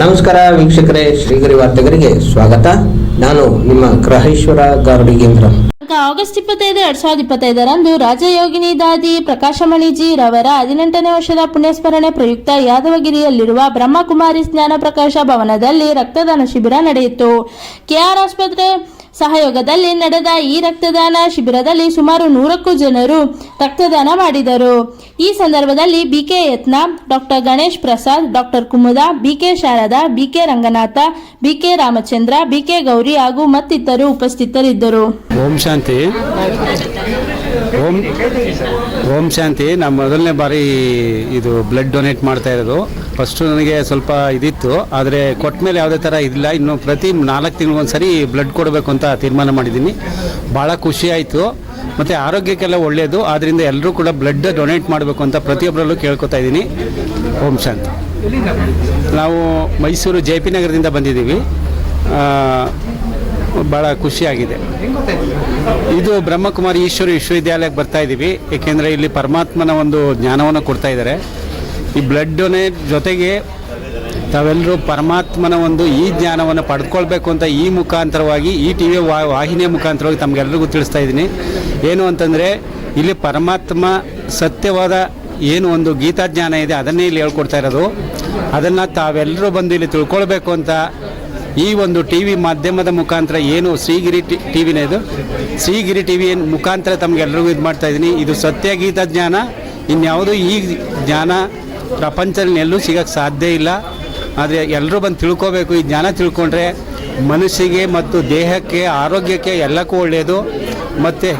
ನಮಸ್ಕಾರ ವೀಕ್ಷಕರೇ, ಶ್ರೀಗರಿ ವಾರ್ತೆಗರಿಗೆ ಸ್ವಾಗತ. ನಾನು ನಿಮ್ಮ ಗ್ರಹೇಶ್ವರ ಗಾರ್ಡಿಗೇಂದ್ರ ಆಗಸ್ಟ್ ಇಪ್ಪತ್ತೈದು, ಎರಡ್ ಸಾವಿರದ ಇಪ್ಪತ್ತೈದರಂದು ರಾಜಯೋಗಿನಿ ದಾದಿ ಪ್ರಕಾಶಮಣಿಜಿ ರವರ ಹದಿನೆಂಟನೇ ವರ್ಷದ ಪುಣ್ಯಸ್ಮರಣೆ ಪ್ರಯುಕ್ತ ಯಾದವಗಿರಿಯಲ್ಲಿರುವ ಬ್ರಹ್ಮಕುಮಾರಿ ಜ್ಞಾನ ಪ್ರಕಾಶ ಭವನದಲ್ಲಿ ರಕ್ತದಾನ ಶಿಬಿರ ನಡೆಯಿತು. ಕೆಆರ್ ಆಸ್ಪತ್ರೆ ಸಹಯೋಗದಲ್ಲಿ ನಡೆದ ಈ ರಕ್ತದಾನ ಶಿಬಿರದಲ್ಲಿ ಸುಮಾರು ನೂರಕ್ಕೂ ಜನರು ರಕ್ತದಾನ ಮಾಡಿದರು. ಈ ಸಂದರ್ಭದಲ್ಲಿ BK Yatna, doctor Ganesh Prasad, doctor Kumuda, BK Sharada, BK Ranganatha, BK Ramachandra, BK Gauri ಹಾಗೂ ಮತ್ತಿತರರು ಉಪಸ್ಥಿತರಿದ್ದರು. ಓಂ ಶಾಂತಿ. ಓಂ ಓಂ ಶಾಂತಿ ನಾನು ಮೊದಲನೇ ಬಾರಿ ಇದು ಬ್ಲಡ್ ಡೊನೇಟ್ ಮಾಡ್ತಾ ಇರೋದು. ಫಸ್ಟು ನನಗೆ ಸ್ವಲ್ಪ ಇದಿತ್ತು, ಆದರೆ ಕೊಟ್ಟ ಮೇಲೆ ಯಾವುದೇ ಥರ ಇದಿಲ್ಲ. ಇನ್ನು ಪ್ರತಿ ನಾಲ್ಕು ತಿಂಗಳಿಗೊಂದ್ಸರಿ ಬ್ಲಡ್ ಕೊಡಬೇಕು ಅಂತ ತೀರ್ಮಾನ ಮಾಡಿದ್ದೀನಿ. ಭಾಳ ಖುಷಿ ಆಯಿತು. ಮತ್ತು ಆರೋಗ್ಯಕ್ಕೆಲ್ಲ ಒಳ್ಳೆಯದು ಆದ್ದರಿಂದ ಎಲ್ಲರೂ ಕೂಡ ಬ್ಲಡ್ ಡೊನೇಟ್ ಮಾಡಬೇಕು ಅಂತ ಪ್ರತಿಯೊಬ್ಬರಲ್ಲೂ ಕೇಳ್ಕೊತಾ ಇದ್ದೀನಿ. ಓಂ ಶಾಂತಿ. ನಾವು ಮೈಸೂರು ಜೆ ಪಿ ನಗರದಿಂದ ಬಂದಿದ್ದೀವಿ. ಭಾಳ ಖುಷಿಯಾಗಿದೆ. ಇದು ಬ್ರಹ್ಮಕುಮಾರಿ ಈಶ್ವರ ವಿಶ್ವವಿದ್ಯಾಲಯಕ್ಕೆ ಬರ್ತಾ ಇದ್ದೀವಿ ಏಕೆಂದರೆ ಇಲ್ಲಿ ಪರಮಾತ್ಮನ ಒಂದು ಜ್ಞಾನವನ್ನು ಕೊಡ್ತಾ ಇದ್ದಾರೆ. ಈ ಬ್ಲಡ್ ಡೊನೇಟ್ ಜೊತೆಗೆ ತಾವೆಲ್ಲರೂ ಪರಮಾತ್ಮನ ಒಂದು ಈ ಜ್ಞಾನವನ್ನು ಪಡ್ಕೊಳ್ಬೇಕು ಅಂತ ಈ ಮುಖಾಂತರವಾಗಿ ಈ ಟಿ ವಿ ವಾಹಿನಿಯ ಮುಖಾಂತರವಾಗಿ ತಮಗೆಲ್ಲರಿಗೂ ತಿಳಿಸ್ತಾ ಇದ್ದೀನಿ ಏನು ಅಂತಂದರೆ, ಇಲ್ಲಿ ಪರಮಾತ್ಮ ಸತ್ಯವಾದ ಏನು ಒಂದು ಗೀತಾಜ್ಞಾನ ಇದೆ, ಅದನ್ನೇ ಇಲ್ಲಿ ಹೇಳ್ಕೊಡ್ತಾ ಇರೋದು. ಅದನ್ನು ತಾವೆಲ್ಲರೂ ಬಂದು ಇಲ್ಲಿ ತಿಳ್ಕೊಳ್ಬೇಕು ಅಂತ ಈ ಒಂದು ಟಿ ವಿ ಮಾಧ್ಯಮದ ಮುಖಾಂತರ ಏನು ಶ್ರೀಗಿರಿ ಟಿ ವಿನೇ ಇದು? ಶ್ರೀಗಿರಿ ಟಿ ವಿ ಮುಖಾಂತರ ತಮಗೆಲ್ಲರಿಗೂ ಇದು ಮಾಡ್ತಾ ಇದ್ದೀನಿ ಇದು ಸತ್ಯಗೀತ ಜ್ಞಾನ. ಇನ್ಯಾವುದು ಈ ಜ್ಞಾನ ಪ್ರಪಂಚದಲ್ಲಿ ಎಲ್ಲೂ ಸಿಗಕ್ಕೆ ಸಾಧ್ಯ ಇಲ್ಲ. ಆದರೆ ಎಲ್ಲರೂ ಬಂದು ತಿಳ್ಕೋಬೇಕು. ಈ ಜ್ಞಾನ ತಿಳ್ಕೊಂಡ್ರೆ ಮನಸ್ಸಿಗೆ ಮತ್ತು ದೇಹಕ್ಕೆ, ಆರೋಗ್ಯಕ್ಕೆ ಎಲ್ಲಕ್ಕೂ ಒಳ್ಳೆಯದು ಮತ್ತು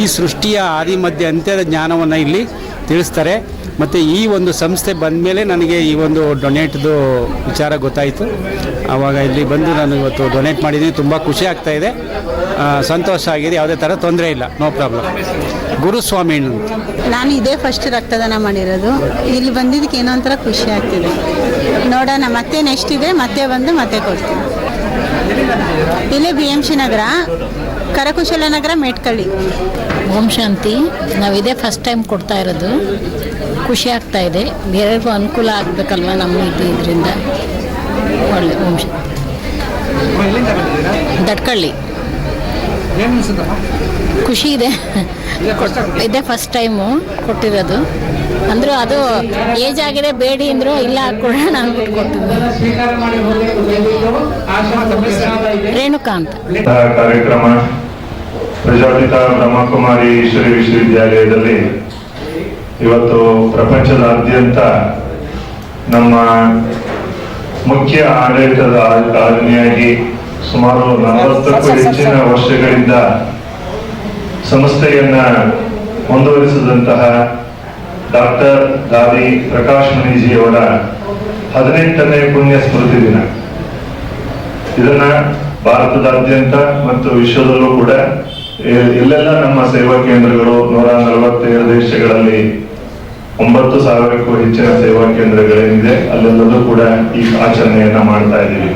ಈ ಸೃಷ್ಟಿಯ ಆದಿ ಮಧ್ಯೆ ಅಂತ್ಯದ ಜ್ಞಾನವನ್ನು ಇಲ್ಲಿ ತಿಳಿಸ್ತಾರೆ. ಮತ್ತು ಈ ಒಂದು ಸಂಸ್ಥೆ ಬಂದ ಮೇಲೆ ನನಗೆ ಈ ಒಂದು ಡೊನೇಟ್ದು ವಿಚಾರ ಗೊತ್ತಾಯಿತು. ಆವಾಗ ಇಲ್ಲಿ ಬಂದು ನಾನು ಇವತ್ತು ಡೊನೇಟ್ ಮಾಡಿದ್ದೀನಿ. ತುಂಬ ಖುಷಿ ಆಗ್ತಾ ಇದೆ. ಸಂತೋಷ ಆಗಿದೆ. ಯಾವುದೇ ಥರ ತೊಂದರೆ ಇಲ್ಲ. ನೋ ಪ್ರಾಬ್ಲಮ್ ಗುರುಸ್ವಾಮಿ ನಾನು ಇದೇ ಫಸ್ಟ್ ರಕ್ತದಾನ ಮಾಡಿರೋದು. ಇಲ್ಲಿ ಬಂದಿದ್ದಕ್ಕೆ ಏನೋ ಒಂಥರ ಖುಷಿ ಆಗ್ತಿದೆ. ನೋಡೋಣ. ಮತ್ತೆ ನೆಕ್ಸ್ಟ್ ಇದೆ. ಮತ್ತೆ ಬಂದು ಮತ್ತೆ ಕೊಡ್ತೀನಿ. ಇಲ್ಲೇ ಬಿ ಎಂ ಸಿ ನಗರ ಕರಕುಶಲ ನಗರ ಮೇಟ್ಕಳ್ಳಿ. ಓಂ ಶಾಂತಿ. ನಾವು ಇದೇ ಫಸ್ಟ್ ಟೈಮ್ ಕೊಡ್ತಾ ಇರೋದು. ಖುಷಿ ಆಗ್ತಾ ಇದೆ. ಬೇರೆಯವ್ರಿಗೂ ಅನುಕೂಲ ಆಗಬೇಕಲ್ವ ನಮ್ಮ ಇದು ಇದರಿಂದ? ಒಳ್ಳೆ ವಂಶ ದಟ್ಕಳ್ಳಿ. ಖುಷಿ ಇದೆ. ಇದೇ ಫಸ್ಟ್ ಟೈಮು ಕೊಟ್ಟಿರೋದು. ಅಂದರೂ ಅದು ಏಜ್ ಆಗಿದೆ, ಬೇಡಿ ಅಂದರು ಇಲ್ಲ ಕೊಡೋಣ ಅಂದ್ಬಿಟ್ಟು ಕೊಟ್ಟಿದ್ವಿ ರೇಣುಕಾ ಅಂತ. ಕಾರ್ಯಕ್ರಮ ಪ್ರಜಾಪಿತ ಬ್ರಹ್ಮಕುಮಾರಿ ಈಶ್ವರಿ ವಿಶ್ವವಿದ್ಯಾಲಯದಲ್ಲಿ ಇವತ್ತು ಪ್ರಪಂಚದಾದ್ಯಂತ ನಮ್ಮ ಮುಖ್ಯ ಆಡಳಿತದ ಆಜ್ಞೆಯಾಗಿ ಸುಮಾರು ನಲವತ್ತಕ್ಕೂ ಹೆಚ್ಚಿನ ವರ್ಷಗಳಿಂದ ಸಂಸ್ಥೆಯನ್ನ ಮುಂದುವರಿಸಿದಂತಹ ಡಾಕ್ಟರ್ ದಾದಿ ಪ್ರಕಾಶ್ ಮಣಿಜಿಯವರ ಹದಿನೆಂಟನೇ ಪುಣ್ಯ ಸ್ಮೃತಿ ದಿನ. ಇದನ್ನ ಭಾರತದಾದ್ಯಂತ ಮತ್ತು ವಿಶ್ವದಲ್ಲೂ ಕೂಡ ಇಲ್ಲೆಲ್ಲ ಎಲ್ಲೆಲ್ಲ ನಮ್ಮ ಸೇವಾ ಕೇಂದ್ರಗಳು ನೂರ ನಲವತ್ತೇಳು ದೇಶಗಳಲ್ಲಿ ಒಂಬತ್ತು ಸಾವಿರಕ್ಕೂ ಹೆಚ್ಚಿನ ಸೇವಾ ಕೇಂದ್ರಗಳೇನಿದೆ ಅಲ್ಲೆಲ್ಲದೂ ಕೂಡ ಈ ಆಚರಣೆಯನ್ನ ಮಾಡ್ತಾ ಇದ್ದೀವಿ.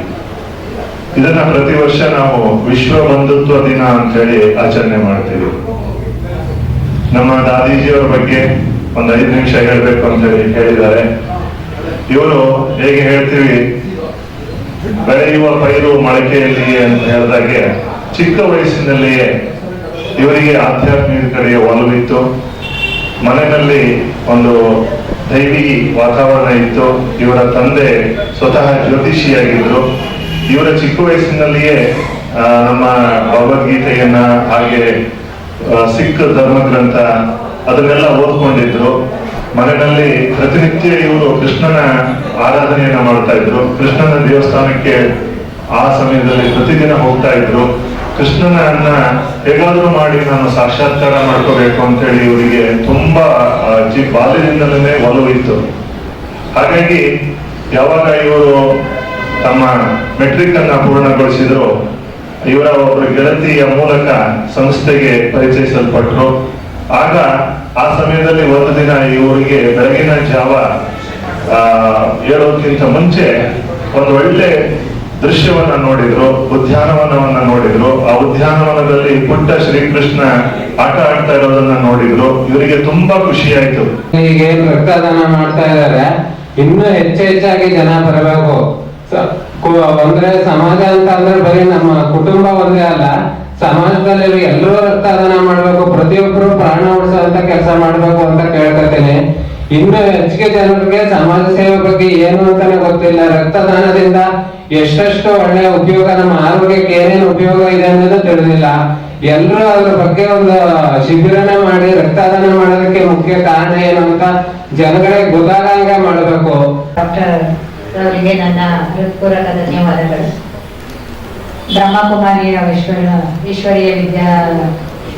ಇದನ್ನ ಪ್ರತಿ ವರ್ಷ ನಾವು ವಿಶ್ವ ಬಂಧುತ್ವ ದಿನ ಅಂತ ಹೇಳಿ ಆಚರಣೆ ಮಾಡ್ತೀವಿ. ನಮ್ಮ ದಾದೀಜಿಯವರ ಬಗ್ಗೆ ಒಂದು ಐದು ನಿಮಿಷ ಹೇಳ್ಬೇಕು ಅಂತ ಹೇಳಿ ಹೇಳಿದ್ದಾರೆ ಇವರು ಹೇಗೆ ಹೇಳ್ತೀವಿ, ಬೆಳೆಯುವ ಪೈರು ಮೊಳಕೆಯಲ್ಲಿಯೇ ಅಂತ ಹೇಳಿದಾಗೆ ಚಿಕ್ಕ ವಯಸ್ಸಿನಲ್ಲಿಯೇ ಇವರಿಗೆ ಆಧ್ಯಾತ್ಮಿಕ ಕಡೆಯ ಒಲವಿತ್ತು. ಮನೆಯಲ್ಲಿ ಒಂದು ದೈವಿ ವಾತಾವರಣ ಇತ್ತು. ಇವರ ತಂದೆ ಸ್ವತಃ ಜ್ಯೋತಿಷಿಯಾಗಿದ್ರು. ಇವರ ಚಿಕ್ಕ ವಯಸ್ಸಿನಲ್ಲಿಯೇ ನಮ್ಮ ಭಗವದ್ಗೀತೆಯನ್ನ ಹಾಗೆ ಸಿಖ್ ಧರ್ಮ ಗ್ರಂಥ ಅದನ್ನೆಲ್ಲ ಓದ್ಕೊಂಡಿದ್ರು. ಮನೆಯಲ್ಲಿ ಪ್ರತಿನಿತ್ಯ ಇವರು ಕೃಷ್ಣನ ಆರಾಧನೆಯನ್ನ ಮಾಡ್ತಾ ಇದ್ರು. ಕೃಷ್ಣನ ದೇವಸ್ಥಾನಕ್ಕೆ ಆ ಸಮಯದಲ್ಲಿ ಪ್ರತಿದಿನ ಹೋಗ್ತಾ ಇದ್ರು. ಕೃಷ್ಣನನ್ನ ಹೇಗಾದ್ರೂ ಮಾಡಿ ನಾನು ಸಾಕ್ಷಾತ್ಕಾರ ಮಾಡ್ಕೋಬೇಕು ಅಂತ ಹೇಳಿ ಇವರಿಗೆ ತುಂಬಾ ಜಿ- ಬಾಲ್ಯದಿಂದಲೇ ಒಲವು ಇತ್ತು. ಹಾಗಾಗಿ ಯಾವಾಗ ಇವರು ತಮ್ಮ ಮೆಟ್ರಿಕ್ ಅನ್ನ ಪೂರ್ಣಗೊಳಿಸಿದ್ರು ಇವರ ಒಬ್ಬರು ಗೆಳತಿಯ ಮೂಲಕ ಸಂಸ್ಥೆಗೆ ಪರಿಚಯಿಸಲ್ಪಟ್ರು. ಆಗ ಆ ಸಮಯದಲ್ಲಿ ಒಂದು ದಿನ ಇವರಿಗೆ ಬೆಳಗಿನ ಜಾವ ಆ, ಏಳೋದಕ್ಕಿಂತ ಮುಂಚೆ ಒಂದು ಒಳ್ಳೆ ದೃಶ್ಯವನ್ನ ನೋಡಿದ್ರು, ಉದ್ಯಾನವನವನ್ನ ನೋಡಿದ್ರು, ಆ ಉದ್ಯಾನವನದಲ್ಲಿ ಪುಟ್ಟ ಶ್ರೀಕೃಷ್ಣ ಆಟ ಆಡ್ತಾ ಇರೋದನ್ನ ನೋಡಿದ್ರು. ಇವರಿಗೆ ತುಂಬಾ ಖುಷಿ ಆಯ್ತು. ಹೀಗೆ ರಕ್ತದಾನ ಮಾಡ್ತಾ ಇದಾರೆ ಇನ್ನೂ ಹೆಚ್ಚು ಹೆಚ್ಚಾಗಿ ಜನ ಬರಬೇಕು. ಅಂದ್ರೆ ಸಮಾಜ ಅಂತ ಅಂದ್ರೆ ಬರೀ ನಮ್ಮ ಕುಟುಂಬ ಒಂದೇ ಅಲ್ಲ, ಸಮಾಜದಲ್ಲಿ ಎಲ್ಲರೂ ರಕ್ತದಾನ ಮಾಡ್ಬೇಕು, ಪ್ರತಿಯೊಬ್ಬರು ಪ್ರಾಣ ಉಳಿಸುವಂತ ಕೆಲಸ ಮಾಡ್ಬೇಕು ಅಂತ ಕೇಳ್ಕೊತೀನಿ. ಇನ್ನು ಹೆಚ್ಚಿಗೆ ಜನರಿಗೆ ಸಮಾಜ ಸೇವೆ ಬಗ್ಗೆ ಏನು ಅಂತಾನೆ ಗೊತ್ತಿಲ್ಲ. ರಕ್ತದಾನದಿಂದ ಎಷ್ಟೆಷ್ಟು ಒಳ್ಳೆಯ ಉಪಯೋಗ ನಮ್ಮ ಆರೋಗ್ಯಕ್ಕೆ ಏನೇನು ಉಪಯೋಗ ಇದೆ ಅನ್ನೋದು ತಿಳಿದಿಲ್ಲ. ಎಲ್ಲರೂ ಅದ್ರ ಬಗ್ಗೆ ಒಂದು ಶಿಬಿರನ ಮಾಡಿ, ರಕ್ತದಾನ ಮಾಡೋದಕ್ಕೆ ಮುಖ್ಯ ಕಾರಣ ಏನು ಅಂತ ಜನಗಳಿಗೆ ಗೊತ್ತಾಗಂಗೆ ಮಾಡಬೇಕು. ಡಾಕ್ಟರ್ ಅವರಿಗೆ ನನ್ನ ಹೃತ್ಪೂರ್ವಕ ಧನ್ಯವಾದಗಳು. ಬ್ರಹ್ಮಕುಮಾರಿ ಈಶ್ವರ ಈಶ್ವರೀಯ ವಿದ್ಯಾ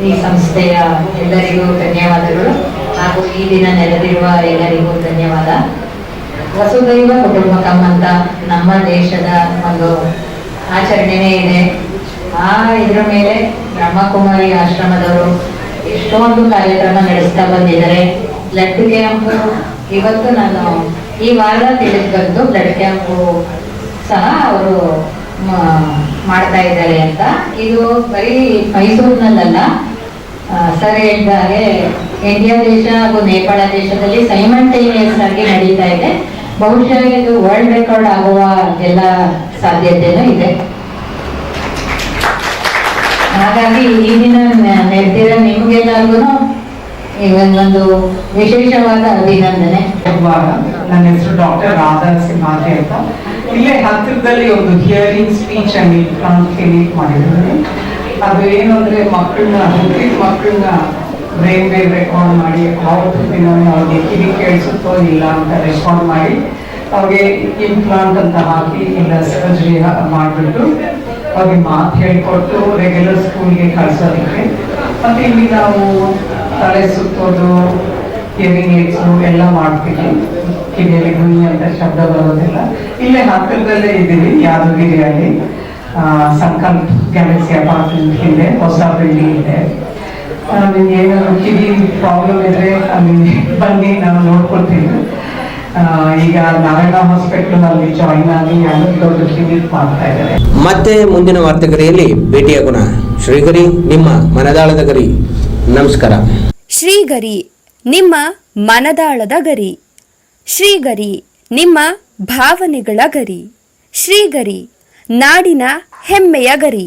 ಈ ಸಂಸ್ಥೆಯ ಎಲ್ಲರಿಗೂ ಧನ್ಯವಾದಗಳು. ಹಾಗೂ ಈ ದಿನ ನೆರೆದಿರುವ ಎಲ್ಲರಿಗೂ ಧನ್ಯವಾದ. ವಸುದೈವ ಕುಟುಂಬಕಂ ಅಂತ ನಮ್ಮ ದೇಶದ ಒಂದು ಆಚರಣೆನೇ ಇದೆ. ಆ ಇದ್ರ ಮೇಲೆ ಬ್ರಹ್ಮಕುಮಾರಿ ಆಶ್ರಮದವರು ಎಷ್ಟೊಂದು ಕಾರ್ಯಕ್ರಮ ನಡೆಸ್ತಾ ಬಂದಿದ್ದಾರೆ. ಬ್ಲಡ್ ಕ್ಯಾಂಪ್, ಇವತ್ತು ನಾನು ಈ ವಾರ ತಿಳಿದು ಬಂದು ಬ್ಲಡ್ ಕ್ಯಾಂಪು ಸಹ ಅವರು ಮಾಡ್ತಾ ಇದ್ದಾರೆ ಅಂತ. ಇದು ಬರೀ ಮೈಸೂರಿನಲ್ಲ ಸರ್ ಹೇಳಿದ ಹಾಗೆ ಇಂಡಿಯಾ ದೇಶ ಹಾಗೂ ನೇಪಾಳ ದೇಶದಲ್ಲಿ ಸೈಮಲ್ಟೇನಿಯಸ್ ಆಗಿ ನಡೀತಾ ಇದೆ. ಬಹುಶಃ ಇದು ವರ್ಲ್ಡ್ ರೆಕಾರ್ಡ್ ಆಗುವ ಎಲ್ಲ ಸಾಧ್ಯತೆನೂ ಇದೆ. ಹಾಗಾಗಿ ಈ ದಿನ ನೆ- ನೆರೆದಿರೋ ನಿಮ್ಗೆಲ್ಲರಿಗೂ ಇವೊಂದೊಂದು ವಿಶೇಷವಾದ ಅಭಿನಂದನೆ. ನನ್ನ ಹೆಸರು ಡಾಕ್ಟರ್ ರಾಧಾ ಸಿಂಹಾದ್ರಿ ಅಂತ. ಇಲ್ಲೇ ಹತ್ತಿರದಲ್ಲಿ ಒಂದು ಹಿಯರಿಂಗ್ ಸ್ಪೀಚ್ ಕ್ಲಿನಿಕ್ ಮಾಡಿದ್ದಾರೆ ಅದು ಏನು ಅಂದ್ರೆ ಮಕ್ಕಳನ್ನ ಮಕ್ಕಳನ್ನ ವೇವ್ ರೆಕಾರ್ಡ್ ಮಾಡಿ ದಿನ ಅವ್ರಿಗೆ ಕಿವಿ ಕೇಳಿಸುತ್ತೋ ಇಲ್ಲ ಅಂತ ರೆಕಾರ್ಡ್ ಮಾಡಿ, ಅವ್ರಿಗೆ ಇಂಪ್ಲಾಂಟ್ ಅಂತ ಹಾಕಿ ಇಲ್ಲ ಸರ್ಜರಿ ಮಾಡಿಬಿಟ್ಟು ಅವ್ರಿಗೆ ಮಾತು ಹೇಳ್ಕೊಟ್ಟು ರೆಗ್ಯುಲರ್ ಸ್ಕೂಲ್ಗೆ ಕಳಿಸೋದಕ್ಕೆ. ಮತ್ತು ಇಲ್ಲಿ ನಾವು ತಲೆ ಸುತ್ತೋದು ಕಿವಿಂಗ್ ಏಡ್ಸು ಎಲ್ಲ ಮಾಡ್ತೀವಿ. ಕಿವಿಯಲ್ಲಿ ಗುಣಿ ಅಂತ ಶಬ್ದ ಬರೋದಿಲ್ಲ. ಇಲ್ಲೇ ಹತ್ತಿರದಲ್ಲೇ ಇದ್ದೀವಿ, ಯಾದಗಿರಿಯಲ್ಲಿ. ಸಂಕಲ್ಪ ಗ್ಯಾಲಕ್ಸಿ ಅಪಾರ್ಟ್ಮೆಂಟ್ ಇದೆ, ಹೊಸ ಬಿಲ್ಡಿಂಗ್ ಇದೆ. ನಿಮ್ಗೆ ಏನಾದ್ರು ಕಿವಿ ಪ್ರಾಬ್ಲಮ್ ಇದ್ರೆ ಅಲ್ಲಿ ಬನ್ನಿ ನಾವು ನೋಡ್ಕೊಳ್ತೀವಿ ಈಗ ನಾರಾಯಣ ಹಾಸ್ಪಿಟಲ್ ಅಲ್ಲಿ ಜಾಯಿನ್ ಆಗಿ ದೊಡ್ಡ ಕ್ಲಿನಿಕ್ ಮಾಡ್ತಾ ಇದ್ದಾರೆ. ಮತ್ತೆ ಮುಂದಿನ ವಾರ್ತೆಗರಿಯಲ್ಲಿ ಭೇಟಿಯಾಗೋಣ ಶ್ರೀಗರಿ ನಿಮ್ಮ ಮನದಾಳದ ಗರಿ. ನಮಸ್ಕಾರ. ಶ್ರೀಗರಿ ನಿಮ್ಮ ಮನದಾಳದ ಗರಿ. ಶ್ರೀಗರಿ ನಿಮ್ಮ ಭಾವನೆಗಳ ಗರಿ. ಶ್ರೀಗರಿ ನಾಡಿನ ಹೆಮ್ಮೆಯ ಗರಿ.